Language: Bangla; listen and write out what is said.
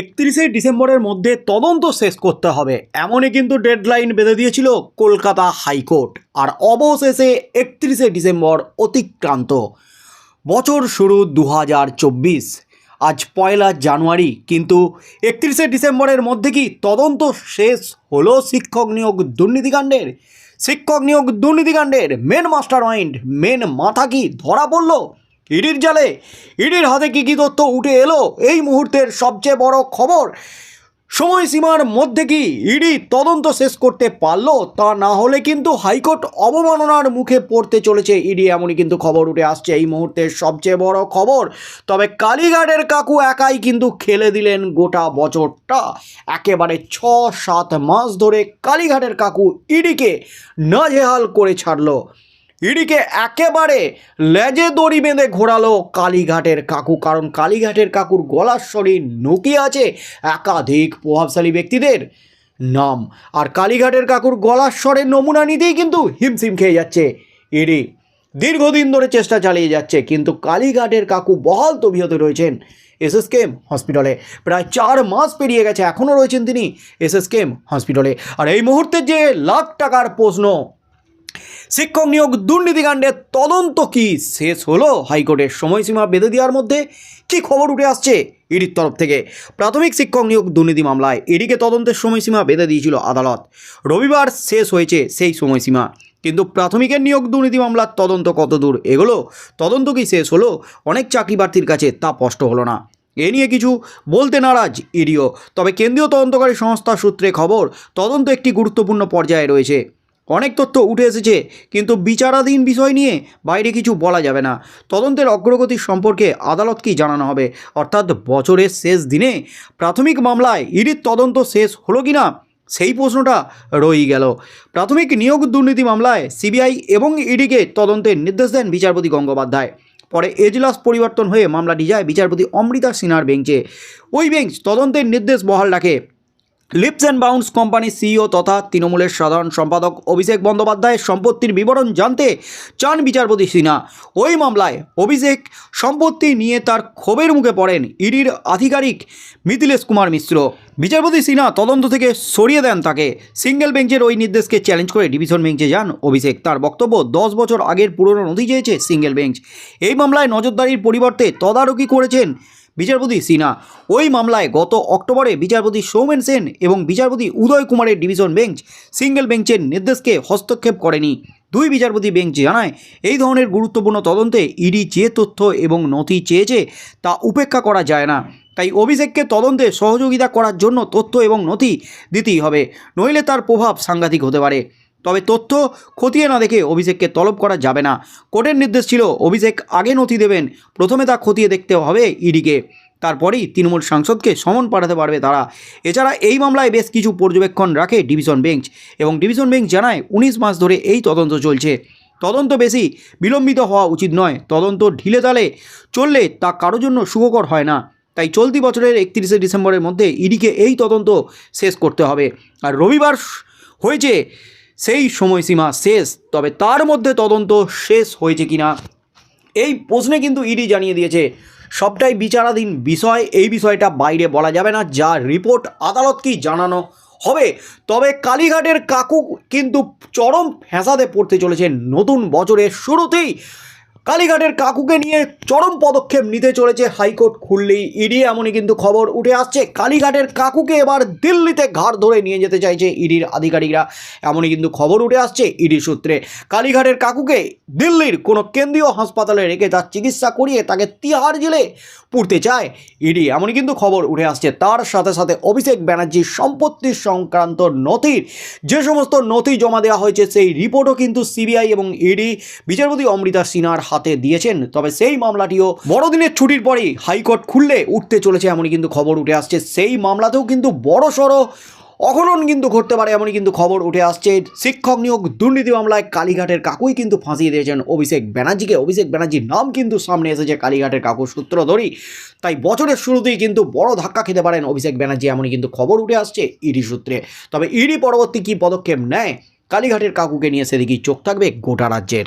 একত্রিশে ডিসেম্বরের মধ্যে তদন্ত শেষ করতে হবে। এমনই কিন্তু ডেডলাইন বেঁধে দিয়েছিল কলকাতা হাইকোর্ট। আর অবশেষে একত্রিশে ডিসেম্বর অতিক্রান্ত। বছর শুরু দু হাজার চব্বিশ। আজ পয়লা জানুয়ারি, কিন্তু একত্রিশে ডিসেম্বরের মধ্যে কি তদন্ত শেষ হলো শিক্ষক নিয়োগ দুর্নীতিকাণ্ডের? শিক্ষক নিয়োগ দুর্নীতিকাণ্ডের মেন মাস্টার মাইন্ড মেন মাথা কি ধরা পড়ল? ইডির জালে, ইডির হাতে কি কি তথ্য উঠে এলো? এই মুহূর্তের সবচেয়ে বড় খবর, সময়সীমার মধ্যে কি ইডি তদন্ত শেষ করতে পারল? তা না হলে কিন্তু হাইকোর্ট অবমাননার মুখে পড়তে চলেছে ইডি, এমনই কিন্তু খবর উঠে আসছে। এই মুহূর্তের সবচেয়ে বড় খবর, তবে কালীঘাটের কাকু একাই কিন্তু খেলে দিলেন গোটা বছরটা। একেবারে ছ সাত মাস ধরে কালীঘাটের কাকু ইডিকে নাজেহাল করে ছাড়লো। ইডিকে একেবারে লেজে দড়ি বেঁধে ঘোরালো কালীঘাটের কাকু, কারণ কালীঘাটের কাকুর গলার শরীর নকি আছে একাধিক প্রভাবশালী ব্যক্তিদের নাম। আর কালীঘাটের কাকুর গলার স্বরের নমুনা নিতেই কিন্তু হিমশিম খেয়ে যাচ্ছে। ইডি দীর্ঘদিন ধরে চেষ্টা চালিয়ে যাচ্ছে, কিন্তু কালীঘাটের কাকু বহাল তবিয়তে রয়েছেন এসএসকেএম হসপিটালে। প্রায় চার মাস পেরিয়ে গেছে, এখনও রয়েছেন তিনি এসএসকেএম হসপিটালে। আর এই মুহূর্তে যে লাখ টাকার প্রশ্ন শিক্ষক নিয়োগ দুর্নীতিকাণ্ডের তদন্ত কি শেষ হলো? হাইকোর্টের সময়সীমা বেঁধে দেওয়ার মধ্যে কি খবর উঠে আসছে? ইডির তরফ থেকে প্রাথমিক শিক্ষক নিয়োগ দুর্নীতি মামলায় ইডিকে তদন্তের সময়সীমা বেঁধে দিয়েছিল আদালত। রবিবার শেষ হয়েছে সেই সময়সীমা। কিন্তু প্রাথমিকের নিয়োগ দুর্নীতি মামলার তদন্ত কত দূর এগোলো? তদন্ত কি শেষ হলো? অনেক চাকরি প্রার্থীর কাছে তা স্পষ্ট হলো না। এ নিয়ে কিছু বলতে নারাজ ইডিও। তবে কেন্দ্রীয় তদন্তকারী সংস্থা সূত্রে খবর, তদন্ত একটি গুরুত্বপূর্ণ পর্যায়ে রয়েছে। অনেক তথ্য উঠে এসেছে, কিন্তু বিচারাধীন বিষয় নিয়ে বাইরে কিছু বলা যাবে না। তদন্তের অগ্রগতি সম্পর্কে আদালতকেই জানানো হবে? অর্থাৎ বছরের শেষ দিনে প্রাথমিক মামলায় ইডির তদন্ত শেষ হলো কি না? সেই প্রশ্নটা রয়েই গেল। প্রাথমিক নিয়োগ দুর্নীতি মামলায় সিবিআই এবং ইডিকে তদন্তের নির্দেশ দেন বিচারপতি গঙ্গোপাধ্যায়। পরে এজলাস পরিবর্তন হয়ে মামলাটি যায় বিচারপতি অমৃতা সিনহার বেঞ্চে। ওই বেঞ্চ তদন্তের নির্দেশ বহাল রাখে। লিপস অ্যান্ড বাউন্স কোম্পানির সিইও তথা তৃণমূলের সাধারণ সম্পাদক অভিষেক বন্দ্যোপাধ্যায়ের সম্পত্তির বিবরণ জানতে চান বিচারপতি সিনহা। ওই মামলায় অভিষেক সম্পত্তি নিয়ে তার ক্ষোভের মুখে পড়েন ইডির আধিকারিক মিথিলেশ কুমার মিশ্র। বিচারপতি সিনহা তদন্ত থেকে সরিয়ে দেন তাকে। সিঙ্গেল বেঞ্চের ওই নির্দেশকে চ্যালেঞ্জ করে ডিভিশন বেঞ্চে যান অভিষেক। তার বক্তব্য দশ বছর আগের পুরনো নথি চেয়েছে সিঙ্গেল বেঞ্চ। এই মামলায় নজরদারির পরিবর্তে তদারকি করেছেন বিচারপতি সিনহা। ওই মামলায় গত অক্টোবরে বিচারপতি সৌমেন সেন এবং বিচারপতি উদয় কুমারের ডিভিশন বেঞ্চ সিঙ্গেল বেঞ্চের নির্দেশকে হস্তক্ষেপ করেনি। দুই বিচারপতি বেঞ্চ জানায়, এই ধরনের গুরুত্বপূর্ণ তদন্তে ইডি যে তথ্য এবং নথি চেয়েছে তা উপেক্ষা করা যায় না। তাই অভিষেককে তদন্তে সহযোগিতা করার জন্য তথ্য এবং নথি দিতেই হবে, নইলে তার প্রভাব সাংঘাতিক হতে পারে। তবে তথ্য খতিয়ে না দেখে অভিষেককে তলব করা যাবে না। কোর্টের নির্দেশ ছিল, অভিষেক আগে নথি দেবেন, প্রথমে তা খতিয়ে দেখতে হবে ইডিকে। তারপরেই তৃণমূল সাংসদকে সমন পাঠাতে পারবে তারা। এছাড়া এই মামলায় বেশ কিছু পর্যবেক্ষণ রাখে ডিভিশন বেঞ্চ এবং ডিভিশন বেঞ্চ জানায় উনিশ মাস ধরে এই তদন্ত চলছে। তদন্ত বেশি বিলম্বিত হওয়া উচিত নয়, তদন্ত ঢিলে তালে চললে তা কারোর জন্য সুখকর হয় না। তাই চলতি বছরের একত্রিশে ডিসেম্বরের মধ্যে ইডিকে এই তদন্ত শেষ করতে হবে। আর রবিবার হয়েছে সেই সময়সীমা শেষ, তবে তার মধ্যে তদন্ত শেষ হয়েছে কিনা? এই প্রশ্নে কিন্তু ইডি জানিয়ে দিয়েছে, সবটাই বিচারাধীন বিষয়, এই বিষয়টা বাইরে বলা যাবে না, যা রিপোর্ট আদালতকেই জানানো হবে। তবে কালীঘাটের কাকু কিন্তু চরম ফ্যাসাদে পড়তে চলেছে নতুন বছরের শুরুতেই। কালীঘাটের কাকুকে নিয়ে চরম পদক্ষেপ নিতে চলেছে হাইকোর্ট খুললেই ইডি, এমনই কিন্তু খবর উঠে আসছে। কালীঘাটের কাকুকে এবার দিল্লিতে ঘাড় ধরে নিয়ে যেতে চাইছে ইডির আধিকারিকরা, এমনই কিন্তু খবর উঠে আসছে ইডি সূত্রে। কালীঘাটের কাকুকে দিল্লির কোনো কেন্দ্রীয় হাসপাতালে রেখে তার চিকিৎসা করিয়ে তাকে তিহার জেলে পুড়তে চায় ইডি, এমনই কিন্তু খবর উঠে আসছে। তার সাথে সাথে অভিষেক ব্যানার্জির সম্পত্তি সংক্রান্ত নথির যে সমস্ত নথি জমা দেওয়া হয়েছে সেই রিপোর্টও কিন্তু সিবিআই এবং ইডি। বিচারপতি অমৃতা সিনহার হাতে দিয়েছেন, তবে সেই মামলাটিও বড়দিনের ছুটির পরেই হাইকোর্ট খুললে উঠতে চলেছে এমনই কিন্তু খবর উঠে আসছে। সেই মামলাতেও কিন্তু বড় সড়ো অঘটন কিন্তু ঘটতে পারে এমনই কিন্তু খবর উঠে আসছে। শিক্ষক নিয়োগ দুর্নীতি মামলায় কালীঘাটের কাকুই কিন্তু ফাঁসিয়ে দিয়েছেন অভিষেক ব্যানার্জিকে। অভিষেক ব্যানার্জির নাম কিন্তু সামনে এসেছে কালীঘাটের কাকুর সূত্র ধরি তাই বছরের শুরুতেই কিন্তু বড় ধাক্কা খেতে পারেন অভিষেক ব্যানার্জি এমনই কিন্তু খবর উঠে আসছে ইডি সূত্রে। তবে ইডি পরবর্তী কী পদক্ষেপ নেয় কালীঘাটের কাকুকে নিয়ে সেদিকেই চোখ থাকবে গোটা রাজ্যের।